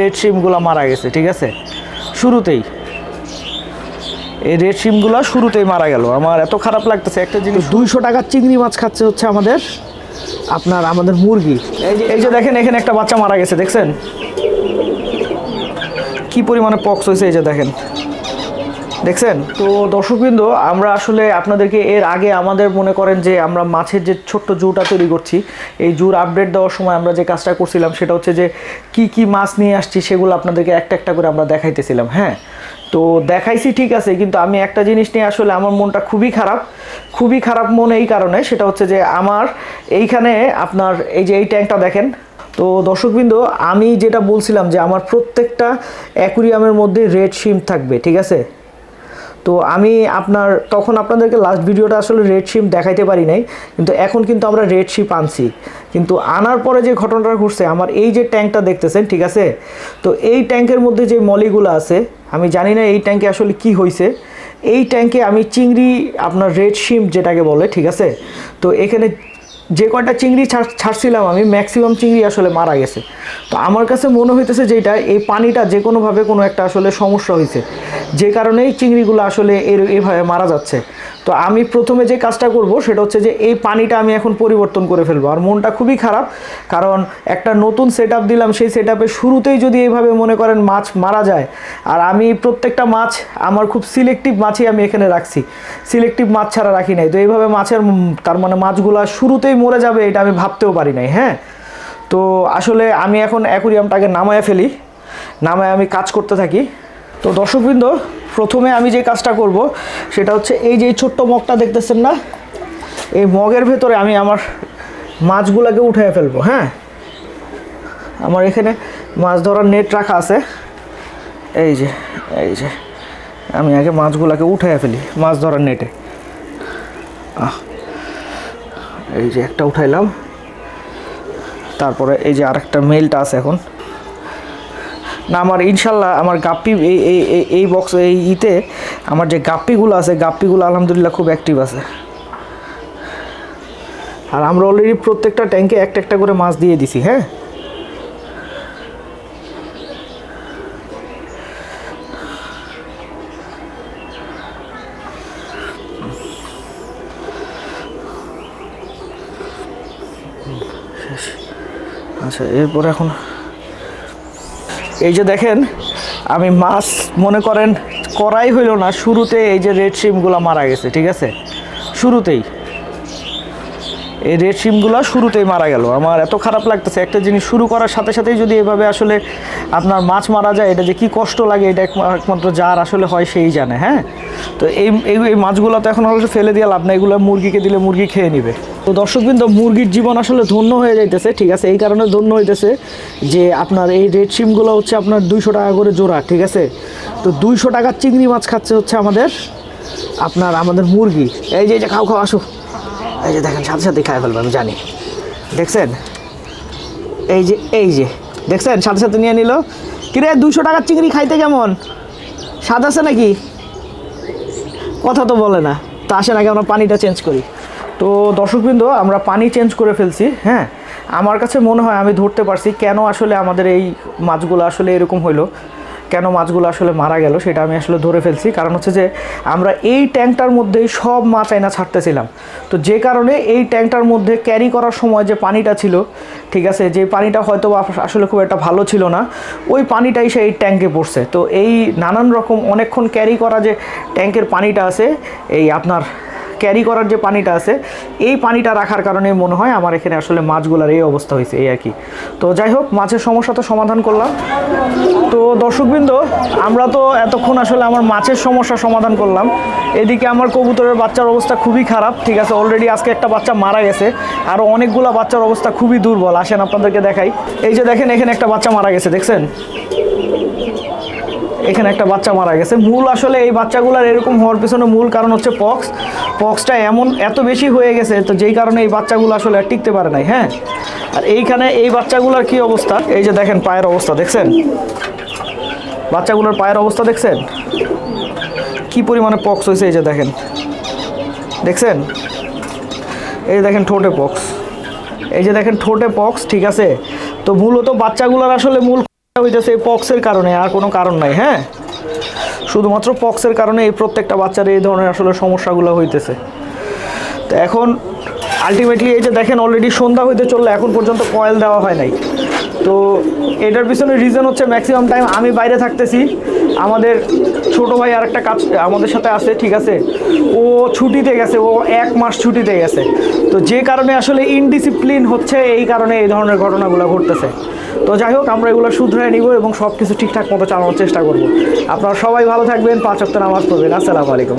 Red শিমগুলো মারা গেছে ঠিক আছে? শুরুতেই। এই রেড শিমগুলো শুরুতেই মারা গেল। আমার এত খারাপ লাগতেছে একটা জিনিস দুইশো টাকার চিংড়ি মাছ খাচ্ছে হচ্ছে আমাদের আপনার আমাদের মুরগি। এই যে এই যে দেখেন এখানে একটা বাচ্চা মারা গেছে দেখছেন? কি পরিমাণে পক্স হয়েছে এই যে দেখেন। দেখছেন? তো দর্শকবৃন্দ, আমরা আসলে আপনাদেরকে এর আগে আমাদের মনে করেন যে আমরা মাছের যে ছোট্ট জুটা তৈরি করছি, এই জুর আপডেট দেওয়ার সময় আমরা যে কাজটা করছিলাম সেটা হচ্ছে যে কি কি মাছ নিয়ে আসছি সেগুলো আপনাদেরকে একটা একটা করে আমরা দেখাইতেছিলাম হ্যাঁ? তো দেখাইছি ঠিক আছে, কিন্তু আমি একটা জিনিস নিয়ে আসলে আমার মনটা খুবই খারাপ খুবই খারাপ মন এই কারণে, সেটা হচ্ছে যে আমার এইখানে আপনার এই যে এই ট্যাঙ্কটা দেখেন, তো দর্শকবৃন্দ, আমি যেটা বলছিলাম যে আমার প্রত্যেকটা অ্যাকুরিয়ামের মধ্যে রেড শিম থাকবে, ঠিক আছে? তো আমি আপনার, তখন আপনাদেরকে লাস্ট ভিডিওটা আসলে রেড শিপ দেখাইতে পারি নাই, কিন্তু এখন কিন্তু আমরা রেড শিপ আনছি। কিন্তু আনার পরে যে ঘটনাটা ঘটছে, আমার এই যে ট্যাঙ্কটা দেখতেছেন, ঠিক আছে? তো এই ট্যাঙ্কের মধ্যে যে মলিগুলো আছে, আমি জানি না এই ট্যাঙ্কে আসলে কি হয়েছে এই ট্যাঙ্কে আমি চিংড়ি, আপনার রেড শিম যেটাকে বলে, ঠিক আছে? তো এখানে যে কয়টা চিংড়ি ছাড় ছাড়ছিলাম আমি ম্যাক্সিমাম চিংড়ি আসলে মারা গেছে। তো আমার কাছে মনে হইতেছে যেটা এই পানিটা যে কোনোভাবে কোনো একটা আসলে সমস্যা হয়েছে যে কারণেই চিংড়িগুলো আসলে এর এভাবে মারা যাচ্ছে। তো আমি প্রথমে যে কাজটা করব সেটা হচ্ছে যে এই পানিটা আমি এখন পরিবর্তন করে ফেলব। আর মনটা খুবই খারাপ, কারণ একটা নতুন সেট দিলাম, সেই সেট শুরুতেই যদি এইভাবে মনে করেন মাছ মারা যায়, আর আমি প্রত্যেকটা মাছ, আমার খুব সিলেক্টিভ মাছই আমি এখানে রাখছি। সিলেক্টিভ মাছ ছাড়া রাখি নাই। তো এইভাবে মাছের তার মানে মাছগুলো শুরুতেই মরে যাবে এটা আমি ভাবতেও পারি নাই হ্যাঁ? তো আসলে আমি এখন অ্যাকুরিয়ামটাকে নামায় ফেলি, নামায় আমি কাজ করতে থাকি। তো দর্শকবৃন্দ প্রথমে আমি যে কাজটা করব, সেটা হচ্ছে এই যে ছোট্ট মগটা দেখতেছেন না, এই মগের ভেতরে আমি আমার মাছগুলোকে উঠে ফেলব হ্যাঁ? আমার এখানে মাছ ধরার নেট রাখা আছে। এই যে এই যে, আমি আগে মাছগুলোকে উঠে ফেলি, মাছ ধরার নেটে এই যে একটা উঠাইলাম। তারপরে এই যে আরেকটা মেলটা আছে এখন। না, আমার ইনশাল্লাহ আমার গাপ্পি এই এই এই- বক্স এই ইতে আমার যে গাপ্পিগুলো আছে, গাপ্পিগুলো আলহামদুলিল্লাহ খুব অ্যাক্টিভ আছে। আর আমরা অলরেডি প্রত্যেকটা ট্যাঙ্কে একটা একটা করে মাছ দিয়ে দিছি হ্যাঁ? আচ্ছা এরপর এখন এই যে দেখেন, আমি মাছ, মনে করেন করাই হইল না, শুরুতে এই যে রেড শিমগুলো মারা গেছে, ঠিক আছে? শুরুতেই। এই রেড শিমগুলো শুরুতেই মারা গেল। আমার এত খারাপ লাগতেছে, একটা জিনিস শুরু করার সাথে সাথেই যদি এভাবে আসলে আপনার মাছ মারা যায়, এটা যে কি কষ্ট লাগে, এটা একমাত্র যার আসলে হয় সেই জানে হ্যাঁ? তো এই এই মাছগুলো তো এখন আসলে ফেলে দিয়ে লাভ না এগুলো মুরগিকে দিলে মুরগি খেয়ে নিবে। তো দর্শকবৃন্দ, মুরগির জীবন আসলে ধন্য হয়ে যাইতেছে, ঠিক আছে? এই কারণে ধন্য হইতেছে যে আপনার এই রেড শিমগুলো হচ্ছে আপনার দুইশো টাকা করে জোড়া, ঠিক আছে? তো দুইশো টাকার চিংড়ি মাছ খাচ্ছে হচ্ছে আমাদের, আপনার, আমাদের মুরগি। এই যে, খাও খাও, আসো। এই যে দেখেন, সাথে সাথে খাই ফেলব, আমি জানি। দেখছেন? এই যে এই যে, দেখছেন? সাথে সাথে নিয়ে নিল। কিরে দুশো টাকার চিংড়ি খাইতে কেমন? স্বাদ আছে নাকি? কথা তো বলে না। তা আসেন, আগে আমরা পানিটা চেঞ্জ করি। তো দর্শকবৃন্দ, আমরা পানি চেঞ্জ করে ফেলছি হ্যাঁ? আমার কাছে মনে হয়, আমি ধরতে পারছি কেন আসলে আমাদের এই মাছগুলো আসলে এরকম হইল। কেন মাছগুলো আসলে মারা গেল সেটা আমি আসলে ধরে ফেলছি। কারণ হচ্ছে যে আমরা এই ট্যাঙ্কটার মধ্যেই সব মাছ আইনা ছাড়তেছিলাম। তো যে কারণে এই ট্যাঙ্কটার মধ্যে ক্যারি করার সময় যে পানিটা ছিল, ঠিক আছে, যে পানিটা হয়তো আসলে খুব একটা ভালো ছিল না, ওই পানিটাই সে এই ট্যাঙ্কে পড়ছে। তো এই নানান রকম অনেকক্ষণ ক্যারি করা যে ট্যাঙ্কের পানিটা আছে, এই আপনার ক্যারি করার যে পানিটা আছে, এই পানিটা রাখার কারণে মনে হয় আমার এখানে আসলে মাছগুলোর এই অবস্থা হয়েছে, এই আর কি। তো যাই হোক, মাছের সমস্যা তো সমাধান করলাম। তো দর্শকবৃন্দ, আমরা তো এতক্ষণ আসলে আমার মাছের সমস্যা সমাধান করলাম। এদিকে আমার কবুতরের বাচ্চার অবস্থা খুবই খারাপ, ঠিক আছে? অলরেডি আজকে একটা বাচ্চা মারা গেছে, আর অনেকগুলো বাচ্চার অবস্থা খুবই দুর্বল। আসেন আপনাদেরকে দেখাই। এই যে দেখেন, এখানে একটা বাচ্চা মারা গেছে, দেখছেন? এখানে একটা বাচ্চা মারা গেছে। মূল আসলে এই বাচ্চাগুলোর এরকম হওয়ার পিছনে মূল কারণ হচ্ছে পক্স। পক্সটা এমন এত বেশি হয়ে গেছে তো যেই কারণে এই বাচ্চাগুলো আসলে আর টিকতে পারে নাই হ্যাঁ? আর এইখানে এই বাচ্চাগুলোর কি অবস্থা? এই যে দেখেন পায়ের অবস্থা, দেখছেন? বাচ্চাগুলোর পায়ের অবস্থা দেখছেন? কি পরিমাণে পক্স হয়েছে এই যে দেখেন। দেখছেন? এই দেখেন ঠোঁটে পক্স। এই যে দেখেন ঠোঁটে পক্স, ঠিক আছে? তো মূলত বাচ্চাগুলোর আসলে মূল হইতেছে এই পক্সের কারণে, আর কোনো কারণ নাই হ্যাঁ? শুধুমাত্র পক্সের কারণে এই প্রত্যেকটা বাচ্চার এই ধরনের আসলে সমস্যাগুলো হইতেছে। তো এখন আলটিমেটলি এই যে দেখেন অলরেডি সন্ধ্যা হইতে চললে, এখন পর্যন্ত কয়েল দেওয়া হয় নাই। তো এটার পিছনে রিজন হচ্ছে ম্যাক্সিমাম টাইম আমি বাইরে থাকতেছি। আমাদের ছোট ভাই আর একটা কাজ, আমাদের সাথে আছে, ঠিক আছে? ও ছুটিতে গেছে, ও এক মাস ছুটিতে গেছে। তো যে কারণে আসলে ইনডিসিপ্লিন হচ্ছে, এই কারণে এই ধরনের ঘটনাগুলো ঘটতেছে। তো যাই হোক, আমরা এগুলো শুধরে নিব এবং সব কিছু ঠিকঠাক মতো চালানোর চেষ্টা করব। আপনারা সবাই ভালো থাকবেন, পাঁচ সপ্তাহ নামাজ পড়বেন। আসসালামু আলাইকুম।